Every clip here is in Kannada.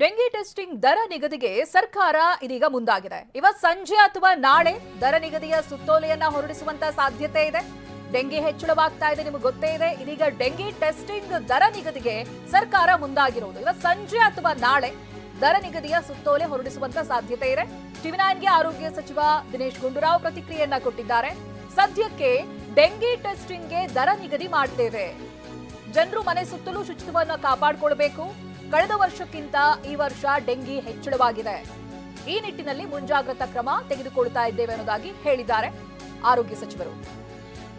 ಡೆಂಗಿ ಟೆಸ್ಟಿಂಗ್ ದರ ನಿಗದಿಗೆ ಸರ್ಕಾರ ಇದೀಗ ಮುಂದಾಗಿದೆ. ಇವ ಸಂಜೆ ಅಥವಾ ನಾಳೆ ದರ ನಿಗದಿಯ ಸುತ್ತೋಲೆಯನ್ನ ಹೊರಡಿಸುವಂತ ಸಾಧ್ಯತೆ ಇದೆ. ಡೆಂಗಿ ಹೆಚ್ಚಳವಾಗ್ತಾ ಇದೆ, ನಿಮಗೆ ಗೊತ್ತೇ ಇದೆ. ಇದೀಗ ಡೆಂಗಿ ಟೆಸ್ಟಿಂಗ್ ದರ ನಿಗದಿಗೆ ಸರ್ಕಾರ ಮುಂದಾಗಿರುವುದು ಇವತ್ ಸಂಜೆ ಅಥವಾ ನಾಳೆ ದರ ನಿಗದಿಯ ಸುತ್ತೋಲೆ ಹೊರಡಿಸುವಂತ ಸಾಧ್ಯತೆ ಇದೆ. ಟಿವಿ ನೈನ್ಗೆ ಆರೋಗ್ಯ ಸಚಿವ ದಿನೇಶ್ ಗುಂಡೂರಾವ್ ಪ್ರತಿಕ್ರಿಯೆಯನ್ನ ಕೊಟ್ಟಿದ್ದಾರೆ. ಸದ್ಯಕ್ಕೆ ಡೆಂಗಿ ಟೆಸ್ಟಿಂಗ್ಗೆ ದರ ನಿಗದಿ ಮಾಡ್ತೇವೆ. ಜನರು ಮನೆ ಸುತ್ತಲೂ ಶುಚಿತ್ವವನ್ನು ಕಾಪಾಡಿಕೊಳ್ಬೇಕು. ಕಳೆದ ವರ್ಷಕ್ಕಿಂತ ಈ ವರ್ಷ ಡೆಂಗಿ ಹೆಚ್ಚಳವಾಗಿದೆ. ಈ ನಿಟ್ಟಿನಲ್ಲಿ ಮುಂಜಾಗ್ರತಾ ಕ್ರಮ ತೆಗೆದುಕೊಳ್ತಾ ಇದ್ದೇವೆ ಅನ್ನೋದಾಗಿ ಹೇಳಿದ್ದಾರೆ ಆರೋಗ್ಯ ಸಚಿವರು.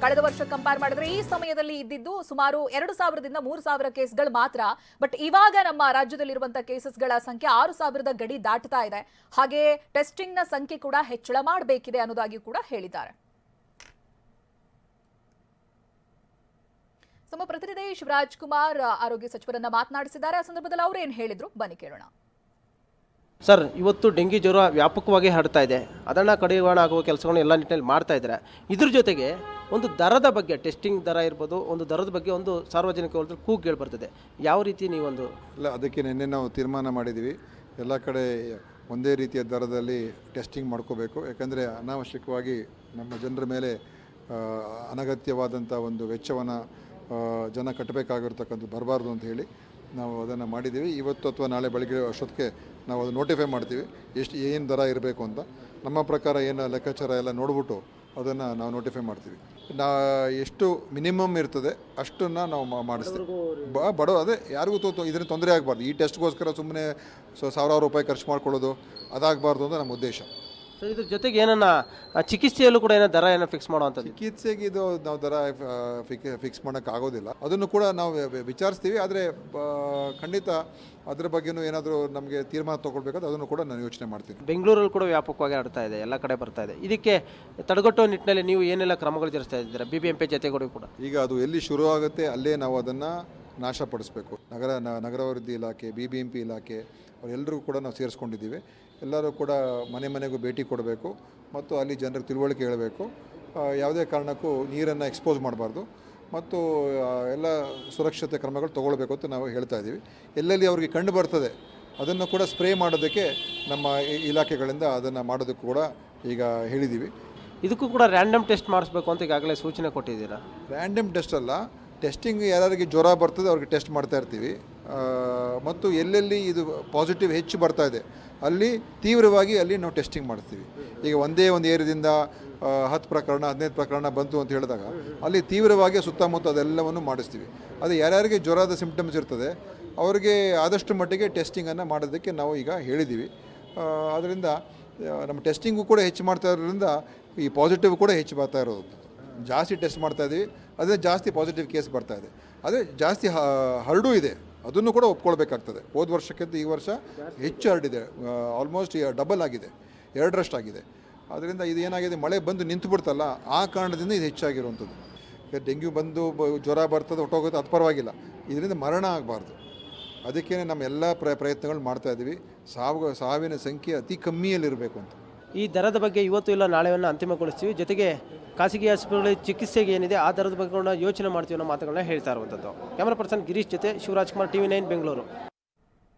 ಕಳೆದ ವರ್ಷ ಕಂಪೇರ್ ಮಾಡಿದ್ರೆ ಈ ಸಮಯದಲ್ಲಿ ಇದ್ದಿದ್ದು ಸುಮಾರು ಎರಡು ಸಾವಿರದಿಂದ ಮೂರು ಸಾವಿರ ಕೇಸ್ಗಳು ಮಾತ್ರ. ಬಟ್ ಇವಾಗ ನಮ್ಮ ರಾಜ್ಯದಲ್ಲಿರುವಂತಹ ಕೇಸಸ್ಗಳ ಸಂಖ್ಯೆ ಆರು ಸಾವಿರದ ಗಡಿ ದಾಟ್ತಾ ಇದೆ. ಹಾಗೆ ಟೆಸ್ಟಿಂಗ್ನ ಸಂಖ್ಯೆ ಕೂಡ ಹೆಚ್ಚಳ ಮಾಡಬೇಕಿದೆ ಅನ್ನೋದಾಗಿ ಕೂಡ ಹೇಳಿದ್ದಾರೆ. ನಮ್ಮ ಪ್ರತಿನಿಧಿ ಶಿವರಾಜ್ ಕುಮಾರ್ ಆರೋಗ್ಯ ಸಚಿವರನ್ನ ಮಾತನಾಡಿಸಿದ್ದಾರೆ. ಆ ಸಂದರ್ಭದಲ್ಲಿ ಅವರು ಏನು ಹೇಳಿದ್ರು? ಬನ್ನಿ ಕೇಳೋಣ. ಸರ್ ಇವತ್ತು ಡೆಂಗಿ ಜ್ವರ ವ್ಯಾಪಕವಾಗಿ ಹರಡ್ತಾ ಇದೆ. ಅದನ್ನು ಕಡಿವಾಣ ಆಗುವ ಕೆಲಸಗಳನ್ನು ಎಲ್ಲ ನಿಟ್ಟಿನಲ್ಲಿ ಮಾಡ್ತಾ ಇದ್ದಾರೆ. ಇದ್ರ ಜೊತೆಗೆ ಒಂದು ದರದ ಬಗ್ಗೆ ಟೆಸ್ಟಿಂಗ್ ದರ ಇರ್ಬೋದು ಒಂದು ದರದ ಬಗ್ಗೆ ಒಂದು ಸಾರ್ವಜನಿಕ ವಲಯದಲ್ಲಿ ಕೂಗೇಳಿ ಕೇಳಿ ಬರ್ತದೆ. ಯಾವ ರೀತಿ ನೀವೊಂದು ಇಲ್ಲ ಅದಕ್ಕೆ ನಿನ್ನೆ ನಾವು ತೀರ್ಮಾನ ಮಾಡಿದ್ದೀವಿ ಎಲ್ಲ ಕಡೆ ಒಂದೇ ರೀತಿಯ ದರದಲ್ಲಿ ಟೆಸ್ಟಿಂಗ್ ಮಾಡ್ಕೋಬೇಕು. ಯಾಕಂದರೆ ಅನಾವಶ್ಯಕವಾಗಿ ನಮ್ಮ ಜನರ ಮೇಲೆ ಅನಗತ್ಯವಾದಂಥ ಒಂದು ವೆಚ್ಚವನ್ನು ಜನ ಕಟ್ಟಬೇಕಾಗಿರ್ತಕ್ಕಂಥ ಬರಬಾರ್ದು ಅಂತ ಹೇಳಿ ನಾವು ಅದನ್ನು ಮಾಡಿದ್ದೀವಿ. ಇವತ್ತು ಅಥವಾ ನಾಳೆ ಬೆಳಗ್ಗೆ ಅಷ್ಟೊತ್ತಿಗೆ ನಾವು ಅದು ನೋಟಿಫೈ ಮಾಡ್ತೀವಿ. ಎಷ್ಟು ಏನು ದರ ಇರಬೇಕು ಅಂತ. ನಮ್ಮ ಪ್ರಕಾರ ಏನು ಲೆಕ್ಕಾಚಾರ ಎಲ್ಲ ನೋಡ್ಬಿಟ್ಟು ಅದನ್ನು ನಾವು ನೋಟಿಫೈ ಮಾಡ್ತೀವಿ. ನಾ ಎಷ್ಟು ಮಿನಿಮಮ್ ಇರ್ತದೆ ಅಷ್ಟನ್ನು ನಾವು ಮಾಡಿಸ್ತೀವಿ. ಬ ಬಡವ ಅದೇ ಯಾರಿಗೂ ತೋ ಇದರಿಂದ ತೊಂದರೆ ಆಗಬಾರ್ದು. ಈ ಟೆಸ್ಟ್ಗೋಸ್ಕರ ಸುಮ್ಮನೆ ಸಾವಿರಾರು ರೂಪಾಯಿ ಖರ್ಚು ಮಾಡ್ಕೊಳ್ಳೋದು ಅದಾಗಬಾರ್ದು ಅಂತ ನಮ್ಮ ಉದ್ದೇಶ. ಸೊ ಇದ್ರ ಜೊತೆಗೆ ಏನನ್ನ ಆ, ಚಿಕಿತ್ಸೆಯಲ್ಲೂ ಕೂಡ ಏನೋ ದರ ಏನೋ ಫಿಕ್ಸ್ ಮಾಡುವಂಥದ್ದು ಚಿಕಿತ್ಸೆಗೆ ಇದು ನಾವು ದರ ಫಿಕ್ಸ್ ಮಾಡಕ್ ಆಗೋದಿಲ್ಲ ಅದನ್ನು ಕೂಡ ನಾವು ವಿ- ವಿಚಾರಿಸ್ತೀವಿ. ಆದರೆ ಖಂಡಿತ ಅದ್ರ ಬಗ್ಗೆನೂ ಏನಾದರೂ ನಮಗೆ ತೀರ್ಮಾನ ತಗೊಳ್ಬೇಕಾದ್ರೆ ಅದನ್ನು ಕೂಡ ನಾನು ಯೋಚನೆ ಮಾಡ್ತೀನಿ. ಬೆಂಗಳೂರಲ್ಲಿ ಕೂಡ ವ್ಯಾಪಕವಾಗಿ ಹರಡ್ತಾ ಇದೆ ಎಲ್ಲ ಕಡೆ ಬರ್ತಾ ಇದೆ. ಇದಕ್ಕೆ ತಡೆಗಟ್ಟುವ ನಿಟ್ಟಿನಲ್ಲಿ ನೀವು ಏನೆಲ್ಲ ಕ್ರಮಗಳು ಜರುಗಿಸ್ತಾ ಇದ್ದೀರಾ? ಬಿ ಬಿ ಎಂ ಪಿ ಜೊತೆಗಳು ಕೂಡ. ಈಗ ಅದು ಎಲ್ಲಿ ಶುರು ಆಗುತ್ತೆ ಅಲ್ಲೇ ನಾವು ಅದನ್ನು ನಾಶಪಡಿಸಬೇಕು. ನಗರ ನ- ನಗರಾಭಿವೃದ್ಧಿ ಇಲಾಖೆ ಬಿ ಬಿ ಎಂ ಪಿ ಇಲಾಖೆ ಅವರೆಲ್ಲರಿಗೂ ಕೂಡ ನಾವು ಸೇರಿಸ್ಕೊಂಡಿದ್ದೀವಿ. ಎಲ್ಲರೂ ಕೂಡ ಮನೆ ಮನೆಗೂ ಭೇಟಿ ಕೊಡಬೇಕು ಮತ್ತು ಅಲ್ಲಿ ಜನರಿಗೆ ತಿಳುವಳಿಕೆ ಹೇಳಬೇಕು. ಯಾವುದೇ ಕಾರಣಕ್ಕೂ ನೀರನ್ನು ಎಕ್ಸ್ಪೋಸ್ ಮಾಡಬಾರ್ದು ಮತ್ತು ಎಲ್ಲ ಸುರಕ್ಷತೆ ಕ್ರಮಗಳು ತೊಗೊಳ್ಬೇಕು ಅಂತ ನಾವು ಹೇಳ್ತಾ ಇದ್ದೀವಿ. ಎಲ್ಲೆಲ್ಲಿ ಅವರಿಗೆ ಕಂಡು ಬರ್ತದೆ ಅದನ್ನು ಕೂಡ ಸ್ಪ್ರೇ ಮಾಡೋದಕ್ಕೆ ನಮ್ಮ ಇಲಾಖೆಗಳಿಂದ ಅದನ್ನು ಮಾಡೋದಕ್ಕೂ ಕೂಡ ಈಗ ಹೇಳಿದ್ದೀವಿ. ಇದಕ್ಕೂ ಕೂಡ ರ್ಯಾಂಡಮ್ ಟೆಸ್ಟ್ ಮಾಡಿಸ್ಬೇಕು ಅಂತ ಈಗಾಗಲೇ ಸೂಚನೆ ಕೊಟ್ಟಿದ್ದೀರಾ? ರ್ಯಾಂಡಮ್ ಟೆಸ್ಟ್ ಅಲ್ಲ ಟೆಸ್ಟಿಂಗ್ ಯಾರಿಗೆ ಜ್ವರ ಬರ್ತದೆ ಅವ್ರಿಗೆ ಟೆಸ್ಟ್ ಮಾಡ್ತಾ ಇರ್ತೀವಿ. ಮತ್ತು ಎಲ್ಲೆಲ್ಲಿ ಇದು ಪಾಸಿಟಿವ್ ಹೆಚ್ಚು ಬರ್ತಾ ಇದೆ, ಅಲ್ಲಿ ತೀವ್ರವಾಗಿ ಅಲ್ಲಿ ನಾವು ಟೆಸ್ಟಿಂಗ್ ಮಾಡ್ತೀವಿ. ಈಗ ಒಂದೇ ಒಂದು ಏರಿಯಾದಿಂದ ಹತ್ತು ಪ್ರಕರಣ, ಹದಿನೈದು ಪ್ರಕರಣ ಬಂತು ಅಂತ ಹೇಳಿದಾಗ ಅಲ್ಲಿ ತೀವ್ರವಾಗಿ ಸುತ್ತಮುತ್ತ ಅದೆಲ್ಲವನ್ನು ಮಾಡಿಸ್ತೀವಿ. ಅದು ಯಾರ್ಯಾರಿಗೆ ಜ್ವರದ ಸಿಂಪ್ಟಮ್ಸ್ ಇರ್ತದೆ, ಅವರಿಗೆ ಆದಷ್ಟು ಮಟ್ಟಿಗೆ ಟೆಸ್ಟಿಂಗನ್ನು ಮಾಡೋದಕ್ಕೆ ನಾವು ಈಗ ಹೇಳಿದ್ದೀವಿ ಅದರಿಂದ ನಮ್ಮ ಟೆಸ್ಟಿಂಗು ಕೂಡ ಹೆಚ್ಚು ಮಾಡ್ತಾ ಇರೋದ್ರಿಂದ ಈ ಪಾಸಿಟಿವ್ ಕೂಡ ಹೆಚ್ಚು ಬರ್ತಾ ಇರೋದು. ಜಾಸ್ತಿ ಟೆಸ್ಟ್ ಮಾಡ್ತಾ ಇದ್ದೀವಿ ಅದೇ ಜಾಸ್ತಿ ಪಾಸಿಟಿವ್ ಕೇಸ್ ಬರ್ತಾ ಇದೆ. ಅದೇ ಜಾಸ್ತಿ ಹರಡು ಇದೆ, ಅದನ್ನು ಕೂಡ ಒಪ್ಕೊಳ್ಬೇಕಾಗ್ತದೆ. ಹೋದ ವರ್ಷಕ್ಕಿಂತ ಈ ವರ್ಷ ಹೆಚ್ಚು ಹರಡಿದೆ ಆಲ್ಮೋಸ್ಟ್ ಡಬಲ್ ಆಗಿದೆ ಎರಡರಷ್ಟು ಆಗಿದೆ ಅದರಿಂದ ಇದು ಏನಾಗಿದೆ, ಮಳೆ ಬಂದು ನಿಂತು ಬಿಡ್ತಲ್ಲ ಆ ಕಾರಣದಿಂದ ಇದು ಹೆಚ್ಚಾಗಿರುವಂಥದ್ದು. ಡೆಂಗ್ಯೂ ಬಂದು ಜ್ವರ ಬರ್ತದೆ, ಹೊಟ್ಟೋಗುತ್ತೆ, ಅದು ಪರವಾಗಿಲ್ಲ. ಇದರಿಂದ ಮರಣ ಆಗಬಾರ್ದು. ಅದಕ್ಕೇ ನಮ್ಮ ಎಲ್ಲ ಪ್ರ, ಪ್ರಯತ್ನಗಳು ಮಾಡ್ತಾ ಇದ್ದೀವಿ ಸಾವು, ಸಾವಿನ ಸಂಖ್ಯೆ ಅತಿ ಕಮ್ಮಿಯಲ್ಲಿರಬೇಕು ಅಂತ. ಈ ದರದ ಬಗ್ಗೆ ಇವತ್ತು ಇಲ್ಲ, ನಾಳೆಯನ್ನು ಅಂತಿಮಗೊಳಿಸ್ತೀವಿ. ಜೊತೆಗೆ ಖಾಸಗಿ ಆಸ್ಪತ್ರೆಗಳಲ್ಲಿ ಚಿಕಿತ್ಸೆಗೆ ಏನಿದೆ, ಆ ದರದ ಬಗ್ಗೆ ಯೋಚನೆ ಮಾಡ್ತೀವಿ ಅನ್ನೋ ಮಾತುಗಳನ್ನ ಹೇಳ್ತಾ ಇರುವಂಥದ್ದು. ಕ್ಯಾಮರಾ ಪರ್ಸನ್ ಗಿರೀಶ್ ಜೊತೆ ಶಿವರಾಜ್ ಕುಮಾರ್ ಟಿವಿ ನೈನ್, ಬೆಂಗಳೂರು.